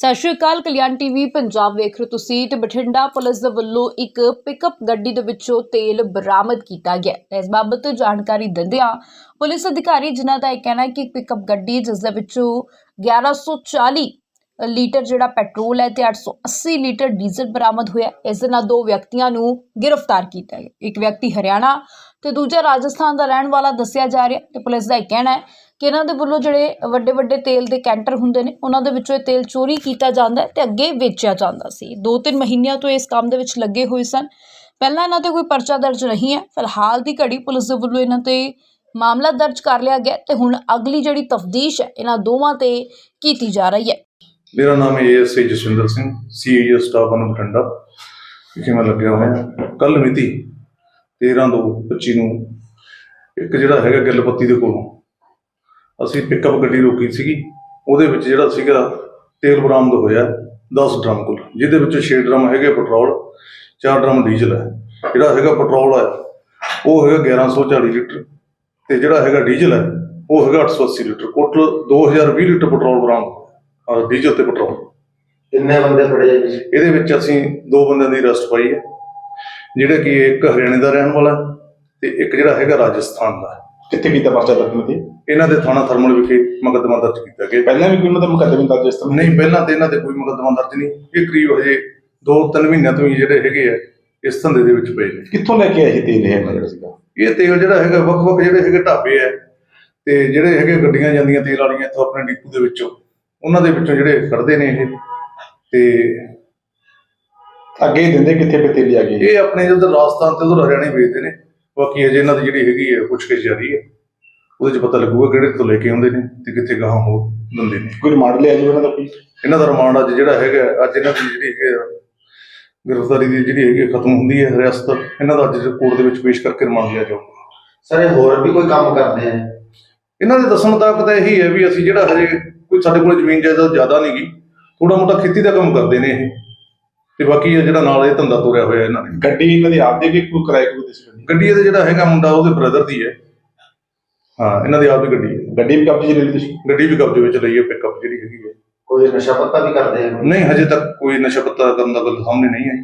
ਸਤਿ ਸ਼੍ਰੀ ਅਕਾਲ, ਕਲਿਆਣ ਟੀਵੀ, ਪੰਜਾਬ ਵੇਖ ਰਹੇ ਹੋ ਤੁਸੀਂ ਤੇ ਬਠਿੰਡਾ ਪੁਲਿਸ ਦੇ ਵੱਲੋਂ ਇੱਕ ਪਿਕਅਪ ਗੱਡੀ ਦੇ ਵਿੱਚੋਂ ਤੇਲ ਬਰਾਮਦ ਕੀਤਾ ਗਿਆ ਇਸ ਬਾਬਤ ਜਾਣਕਾਰੀ ਦਿੰਦਿਆਂ ਪੁਲਿਸ ਅਧਿਕਾਰੀ, ਜਿਨ੍ਹਾਂ ਦਾ ਇਹ ਕਹਿਣਾ ਹੈ ਕਿ ਇੱਕ ਪਿਕਅਪ ਗੱਡੀ ਜਿਸ ਦੇ ਵਿੱਚੋਂ 1140 ਲੀਟਰ ਜਿਹੜਾ ਪੈਟਰੋਲ ਹੈ ਤੇ 880 ਲੀਟਰ ਡੀਜ਼ਲ ਬਰਾਮਦ ਹੋਇਆ ਇਸ ਦੇ ਨਾਲ ਦੋ ਵਿਅਕਤੀਆਂ ਨੂੰ ਗ੍ਰਿਫਤਾਰ ਕੀਤਾ ਗਿਆ ਇੱਕ ਵਿਅਕਤੀ ਹਰਿਆਣਾ ਤੇ ਦੂਜਾ ਰਾਜਸਥਾਨ ਦਾ ਰਹਿਣ ਵਾਲਾ ਦੱਸਿਆ ਜਾ ਰਿਹਾ ਤੇ ਪੁਲਿਸ ਦਾ ਇਹ ਕਹਿਣਾ ਹੈ ਕਿ ਇਹਨਾਂ ਦੇ ਵੱਲੋਂ ਜਿਹੜੇ ਵੱਡੇ ਵੱਡੇ ਤੇਲ ਦੇ ਕੈਂਟਰ ਹੁੰਦੇ ਨੇ, ਉਹਨਾਂ ਦੇ ਵਿੱਚੋਂ ਇਹ ਤੇਲ ਚੋਰੀ ਕੀਤਾ ਜਾਂਦਾ ਤੇ ਅੱਗੇ ਵੇਚਿਆ ਜਾਂਦਾ ਸੀ। ਦੋ ਤਿੰਨ ਮਹੀਨਿਆਂ ਤੋਂ ਇਸ ਕੰਮ ਦੇ ਵਿੱਚ ਲੱਗੇ ਹੋਏ ਸਨ। ਪਹਿਲਾਂ ਇਹਨਾਂ ਤੇ ਕੋਈ ਪਰਚਾ ਦਰਜ ਨਹੀਂ ਹੈ। ਫਿਲਹਾਲ ਦੀ ਘੜੀ ਪੁਲਿਸ ਦੇ ਵੱਲੋਂ ਇਹਨਾਂ ਤੇ ਮਾਮਲਾ ਦਰਜ ਕਰ ਲਿਆ ਗਿਆ ਤੇ ਹੁਣ ਅਗਲੀ ਜਿਹੜੀ ਤਫਤੀਸ਼ ਹੈ, ਇਹਨਾਂ ਦੋਵਾਂ ਤੇ ਕੀਤੀ ਜਾ ਰਹੀ ਹੈ। ਮੇਰਾ ਨਾਮ ਹੈ ਜਸਵਿੰਦਰ ਸਿੰਘ ਸੀਆਈਏ ਸਟਾਫ ਨੂੰ ਬਠਿੰਡਾ ਵਿਖੇ ਮੈਂ ਲੱਗਿਆ ਹੋਇਆ ਕੱਲ ਮਿਤੀ 13 ਦੋ 25 ਨੂੰ ਇੱਕ ਜਿਹੜਾ ਹੈਗਾ ਗਿੱਲਪੱਤੀ ਦੇ ਕੋਲੋਂ ਅਸੀਂ ਪਿਕਅਪ ਗੱਡੀ ਰੋਕੀ ਸੀਗੀ। ਉਹਦੇ ਵਿੱਚ ਜਿਹੜਾ ਸੀਗਾ ਤੇਲ ਬਰਾਮਦ ਹੋਇਆ 10 ਡਰਮ ਕੁੱਲ ਜਿਹਦੇ ਵਿੱਚੋਂ 6 ਡਰਮ ਹੈਗੇ ਪੈਟਰੋਲ 4 ਡਰਮ ਡੀਜ਼ਲ ਹੈ। ਜਿਹੜਾ ਹੈਗਾ ਪੈਟਰੋਲ ਹੈ ਉਹ ਹੈਗਾ 1140 ਲੀਟਰ ਤੇ ਜਿਹੜਾ ਹੈਗਾ ਡੀਜ਼ਲ ਹੈ ਉਹ ਹੈਗਾ 880 ਲੀਟਰ। ਟੋਟਲ 2020 ਲੀਟਰ ਪੈਟਰੋਲ ਬਰਾਮਦ ਡੀਜ਼ਲ ਤੇ ਪੈਟਰੋਲ ਕਿੰਨੇ ਬੰਦੇ ਫੜੇ ਇਹਦੇ ਵਿੱਚ ਅਸੀਂ ਦੋ ਬੰਦਿਆਂ ਦੀ ਅਰੈਸਟ ਪਾਈ ਹੈ ਜਿਹੜੇ ਕਿ ਇੱਕ ਹਰਿਆਣੇ ਦਾ ਰਹਿਣ ਵਾਲਾ ਤੇ ਇੱਕ ਜਿਹੜਾ ਹੈਗਾ ਰਾਜਸਥਾਨ ਦਾ। ਕਿੱਥੇ ਕੀਤਾ ਪਰਚਾ ਦਰਜ ਤੇ ਇਹਨਾਂ ਦੇ ਥਾਣਾ ਥਰਮਲ ਵਿਖੇ ਮੁਕੱਦਮਾ ਦਰਜ ਕੀਤਾ ਗਿਆ। ਪਹਿਲਾਂ ਵੀ ਕੋਈ ਮਤਲਬ ਮੁਕੱਦਮੇ ਦਰਜ ਇਸ ਤਰ੍ਹਾਂ? ਨਹੀਂ ਪਹਿਲਾਂ ਤੇ ਇਹਨਾਂ ਤੇ ਕੋਈ ਮੁਕੱਦਮਾ ਦਰਜ ਨਹੀਂ। ਇਹ ਕਰੀਬ ਹਜੇ 2-3 ਮਹੀਨਿਆਂ ਤੋਂ ਹੀ ਜਿਹੜੇ ਹੈਗੇ ਆ ਇਸ ਧੰਦੇ ਦੇ ਵਿੱਚ ਪਏ ਨੇ। ਕਿੱਥੋਂ ਲੈ ਕੇ ਆਏ ਸੀ ਤੇਲ ਇਹ ਜਿਹੜਾ ਸੀਗਾ? ਇਹ ਤੇਲ ਜਿਹੜਾ ਹੈਗਾ ਵੱਖ-ਵੱਖ ਜਿਹੜੇ ਹੈਗੇ ਢਾਬੇ ਆ ਤੇ ਜਿਹੜੇ ਹੈਗੇ ਗੱਡੀਆਂ ਜਾਂਦੀਆਂ ਤੇਲ ਵਾਲੀਆਂ ਇੱਥੋਂ ਆਪਣੇ ਡਿਪੂ ਦੇ ਵਿੱਚੋਂ ਉਹਨਾਂ ਦੇ ਵਿੱਚੋਂ ਜਿਹੜੇ ਕੱਢਦੇ ਨੇ ਇਹ। ਤੇ ਅੱਗੇ ਦਿੰਦੇ ਕਿੱਥੇ ਪੇ ਤੇਲ ਜਾ ਕੇ? ਇਹ ਆਪਣੇ ਜਦੋਂ ਰਾਜਸਥਾਨ ਤੇ ਉਧਰ ਹਰਿਆਣੇ ਵੇਚਦੇ ਨੇ। ਬਾਕੀ ਅਜੇ ਇਹਨਾਂ ਦੀ ਜਿਹੜੀ ਹੈਗੀ ਹੈ ਪੁੱਛਗਿੱਛ ਜਾਰੀ ਹੈ। ਉਹਦੇ ਚ ਪਤਾ ਲੱਗੂਗਾ ਕਿਹੜੇ ਤੋਂ ਲੈ ਕੇ ਆਉਂਦੇ ਨੇ ਤੇ ਕਿੱਥੇ ਗਾਹਾਂ ਹੋ ਦਿੰਦੇ ਨੇ। ਕੋਈ ਰਿਮਾਂਡ ਲਿਆ ਜੀ ਉਹਨਾਂ ਦਾ ਕੋਈ? ਇਹਨਾਂ ਦਾ ਰਿਮਾਂਡ ਅੱਜ ਜਿਹੜਾ ਹੈਗਾ ਅੱਜ ਇਹਨਾਂ ਦੀ ਜਿਹੜੀ ਹੈਗੀ ਗ੍ਰਿਫਤਾਰੀ ਦੀ ਜਿਹੜੀ ਹੈਗੀ ਖਤਮ ਹੁੰਦੀ ਹੈ ਰਿਆਸਤ। ਇਹਨਾਂ ਦਾ ਅੱਜ ਕੋਰਟ ਦੇ ਵਿੱਚ ਪੇਸ਼ ਕਰਕੇ ਰਿਮਾਂਡ ਲਿਆ ਜਾਊਗਾ। ਸਰ ਇਹ ਹੋਰ ਵੀ ਕੋਈ ਕੰਮ ਕਰਦੇ ਆ? ਇਹਨਾਂ ਦੇ ਦੱਸਣ ਮੁਤਾਬਕ ਤਾਂ ਇਹੀ ਹੈ ਵੀ ਅਸੀਂ ਜਿਹੜਾ ਹਜੇ ਕੋਈ ਸਾਡੇ ਕੋਲ ਜ਼ਮੀਨ ਜਾਇਦਾਦ ਜ਼ਿਆਦਾ ਨਹੀਂਗੀ ਥੋੜਾ ਮੋਟਾ ਖੇਤੀ ਦਾ ਕੰਮ ਕਰਦੇ ਨੇ ਇਹ। ਤੇ ਬਾਕੀ ਇਹ ਜਿਹੜਾ ਨਾਲ ਇਹ ਧੰਦਾ ਤੋਰਿਆ ਹੋਇਆ ਇਹਨਾਂ ਨੇ। ਗੱਡੀ ਇਹਨਾਂ ਦੀ ਆਪ ਦੀ ਕਿ ਕੋਈ ਕਿਰਾਏ ਕੋਈ ਸੀ ਗੱਡੀ ਗੱਡੀ ਇਹਦੇ ਜਿਹੜਾ ਹੈਗਾ ਮੁੰਡਾ ਉਹਦੇ ਬ੍ਰਦਰ ਦੀ ਹੈ। ਹਾਂ ਇਹਨਾਂ ਦੀ ਆਪ ਦੀ ਗੱਡੀ ਹੈ। ਗੱਡੀ ਵੀ ਕਬਜ਼ੇ 'ਚ ਲੈ ਲਈ ਤੁਸੀਂ? ਗੱਡੀ ਵੀ ਕਬਜ਼ੇ ਵਿੱਚ ਲਈ ਹੈ ਪਿਕਅਪ ਜਿਹੜੀ ਹੈਗੀ ਹੈ। ਕੋਈ ਨਸ਼ਾ ਪੱਤਾ ਵੀ ਕਰਦੇ ਆ ਨਹੀਂ ਹਜੇ ਤੱਕ ਕੋਈ ਨਸ਼ਾ ਪੱਤਾ ਕਰਨ ਦਾ ਗੱਲ ਸਾਹਮਣੇ ਨਹੀਂ ਆਈ